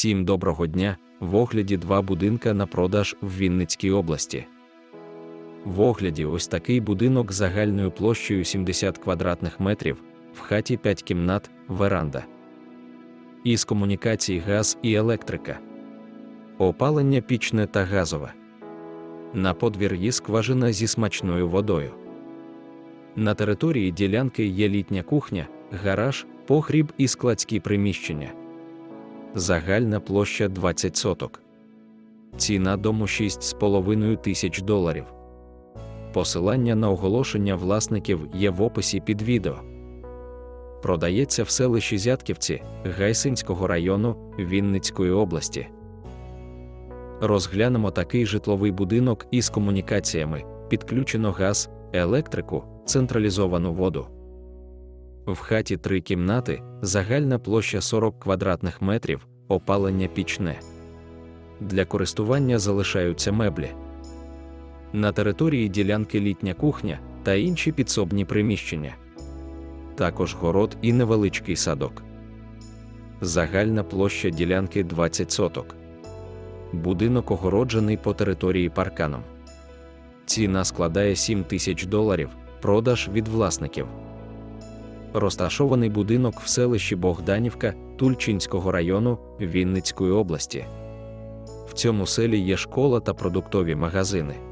Всім доброго дня! В огляді два будинка на продаж в Вінницькій області. В огляді ось такий будинок загальною площею 70 квадратних метрів, в хаті 5 кімнат, веранда. Із комунікацій газ і електрика. Опалення пічне та газове. На подвір'ї скважина зі смачною водою. На території ділянки є літня кухня, гараж, погріб і складські приміщення. Загальна площа 20 соток. Ціна дому 6,5 тисяч доларів. Посилання на оголошення власників є в описі під відео. Продається в селищі Зятківці Гайсинського району Вінницької області. Розглянемо такий житловий будинок із комунікаціями: підключено газ, електрику, централізовану воду. В хаті три кімнати, загальна площа 40 квадратних метрів, опалення пічне. Для користування залишаються меблі. На території ділянки літня кухня та інші підсобні приміщення. Також город і невеличкий садок. Загальна площа ділянки 20 соток. Будинок огороджений по території парканом. Ціна складає 7 тисяч доларів, продаж від власників розташований будинок в селищі Богданівка Тульчинського району Вінницької області. В цьому селі є школа та продуктові магазини.